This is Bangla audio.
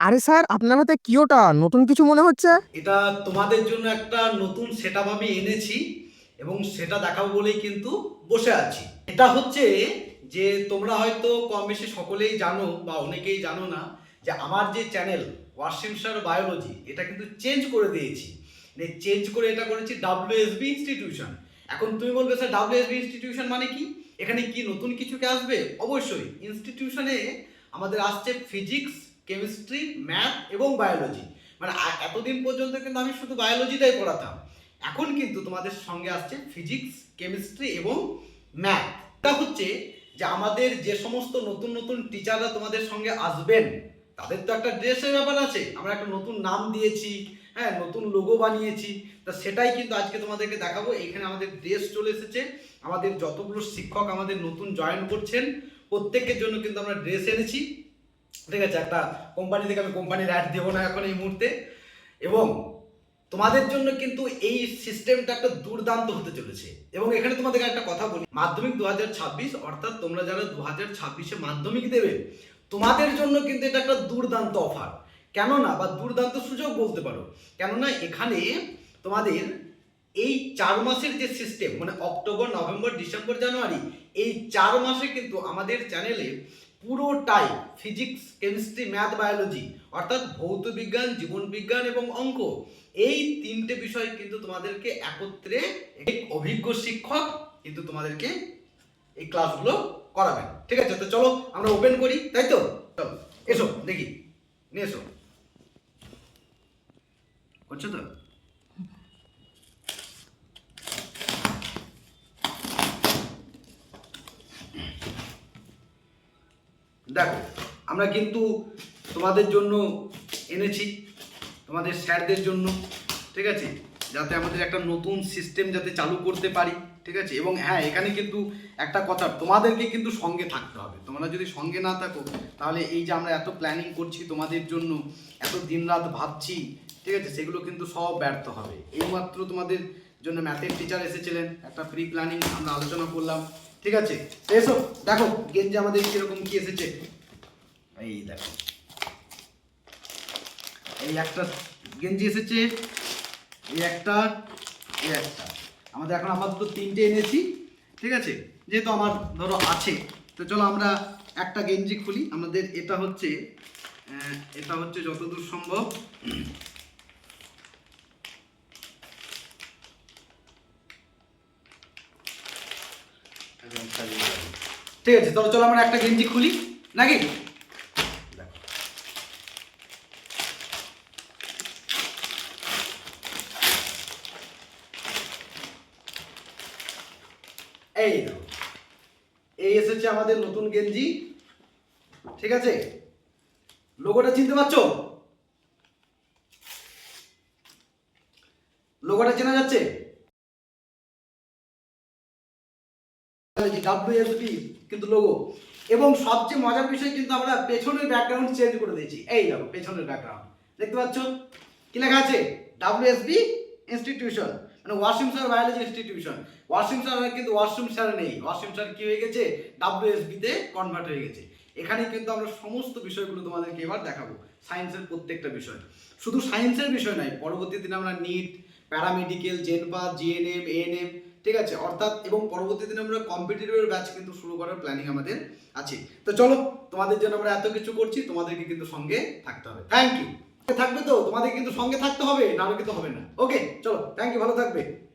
আরে স্যার, আপনার হাতে কি ওটা? নতুন কিছু মনে হচ্ছে? এটা তোমাদের জন্য একটা নতুন সেটআপ আমি এনেছি এবং সেটা দেখাবো বলেই কিন্তু বসে আছি। এটা হচ্ছে যে তোমরা হয়তো কম বেশি সকলেই জানো বা অনেকেই জানো না যে আমার যে চ্যানেল ওয়াসিম স্যার বায়োলজি এটা কিন্তু চেঞ্জ করে দিয়েছি। চেঞ্জ করে এটা করেছি ডাব্লিউএসবি ইনস্টিটিউশন এখন তুমি বলবে স্যার ডাব্লিউএসবি ইনস্টিটিউশন মানে কি? এখানে কি নতুন কিছু আসবে? অবশ্যই। ইনস্টিটিউশনে আমাদের আসছে ফিজিক্স কেমিস্ট্রি ম্যাথ এবং বায়োলজি মানে এতদিন পর্যন্ত কিন্তু আমি শুধু বায়োলজিটাই পড়াতাম। এখন কিন্তু তোমাদের সঙ্গে আসছে ফিজিক্স কেমিস্ট্রি এবং ম্যাথ এটা হচ্ছে যে আমাদের যে সমস্ত নতুন নতুন টিচাররা তোমাদের সঙ্গে আসবেন, তাদের তো একটা ড্রেসের ব্যাপার আছে। আমরা একটা নতুন নাম দিয়েছি হ্যাঁ নতুন লোগো বানিয়েছি। তা সেটাই কিন্তু আজকে তোমাদেরকে দেখাবো। এখানে আমাদের ড্রেস চলে এসেছে। আমাদের যতগুলো শিক্ষক আমাদের নতুন জয়েন করছেন, প্রত্যেকের জন্য কিন্তু আমরা ড্রেস এনেছি। ঠিক আছে, একটা কোম্পানি থেকে আমি কোম্পানির অ্যাড দেবো না এখন এই মুহূর্তে। এবং তোমাদের জন্য কিন্তু এই সিস্টেমটা একটা দুর্দান্ত হতে চলেছে। এবং এখানে তোমাদেরকে একটা কথা বলি, মাধ্যমিক দুহাজার ছাব্বিশ, অর্থাৎ তোমরা যারা দু হাজার ছাব্বিশে মাধ্যমিক দেবে, তোমাদের জন্য কিন্তু এটা একটা দুর্দান্ত অফার কেননা, বা দুর্দান্ত সুযোগ বলতে পারো, কেননা এখানে তোমাদের এই চার মাসের যে সিস্টেম মানে অক্টোবর, নভেম্বর, ডিসেম্বর, জানুয়ারি, এই চার মাসে কিন্তু আমাদের চ্যানেলে পুরোটাই ফিজিক্স কেমিস্ট্রি ম্যাথ বায়োলজি অর্থাৎ ভৌত বিজ্ঞান, জীবন বিজ্ঞান এবং অঙ্ক। এই তিনটে বিষয় কিন্তু তোমাদেরকে একত্রে এক অভিজ্ঞ শিক্ষক কিন্তু তোমাদেরকে এই ক্লাসগুলো করাবেন। ঠিক আছে? তো চলো, আমরা ওপেন করি, তাই তো? চলো, এসো, দেখি, নিয়ে এসো। করছ তো? দেখো, আমরা কিন্তু তোমাদের জন্য এনেছি, তোমাদের স্যারদের জন্য, ঠিক আছে? যাতে আমাদের একটা নতুন সিস্টেম যাতে চালু করতে পারি, ঠিক আছে? এবং হ্যাঁ এখানে কিন্তু একটা কথা, তোমাদেরকে কিন্তু সঙ্গে থাকতে হবে। তোমরা যদি সঙ্গে না থাকো, তাহলে এই যে আমরা এত প্ল্যানিং করছি তোমাদের জন্য, এত দিন রাত ভাবছি, ঠিক আছে? সেগুলো কিন্তু সব ব্যর্থ হবে। এইমাত্র তোমাদের জন্য ম্যাথের টিচার এসেছিলেন, একটা প্রি প্ল্যানিং আমরা আলোচনা করলাম, ঠিক আছে? এসো, দেখো, গেঞ্জি আমাদের কীরকম কী এসেছে? এই দেখো। এই একটা গেঞ্জি এসেছে, এই একটা এই একটা। আমাদের এখন আপাতত তিনটে এনেছি, ঠিক আছে? যেহেতু আমার ধরো আছে, তো চলো আমরা একটা গেঞ্জি খুলি। আমাদের এটা হচ্ছে এটা হচ্ছে যতদূর সম্ভব। ঠিক আছে, তাহলে চলো আমরা একটা গেঞ্জি খুলি, নাকি দেখো এই দেখো। এই এসেছে আমাদের নতুন গেঞ্জি। ঠিক আছে? লোগোটা চিনতে পারছ? লোগোটা চেনা যাচ্ছে? ডাব্লিউএসপি কিন্তু লোগো এবং সবচেয়ে মজার বিষয় কিন্তু আমরা পেছনের ব্যাকগ্রাউন্ড চেঞ্জ করে দিয়েছি। এই দেখো, পেছনের ব্যাকগ্রাউন্ড দেখতে পাচ্ছ? কি লেখা আছে? ডাব্লিউএসবি ইনস্টিটিউশন মানে Washim sir biology institution. Washim sir কিন্তু ওয়াশরুম স্যার নেই। ওয়াশিম স্যার কি হয়ে গেছে? ডাব্লিউএসবি তে কনভার্ট হয়ে গেছে। এখানে কিন্তু আমরা সমস্ত বিষয়গুলো তোমাদেরকে এবার দেখাবো। সায়েন্সের প্রত্যেকটা বিষয়। শুধু সায়েন্সের বিষয় নয় পরবর্তী দিনে আমরা নিট প্যারামেডিকেল জেনপা জিএনএম এএনএম ঠিক আছে? অর্থাৎ এবং পরবর্তী দিনে আমরা কম্পিটিটিভের ব্যাচ কিন্তু শুরু করার প্ল্যানিং আমাদের আছে। তো চলো, তোমাদের জন্য আমরা এত কিছু করছি, তোমাদেরকে কিন্তু সঙ্গে থাকতে হবে। থ্যাংক ইউ থাকবে তো? তোমাদের কিন্তু সঙ্গে থাকতে হবে, নাহলে কিন্তু হবে না। ওকে চলো থ্যাংক ইউ ভালো থাকবে।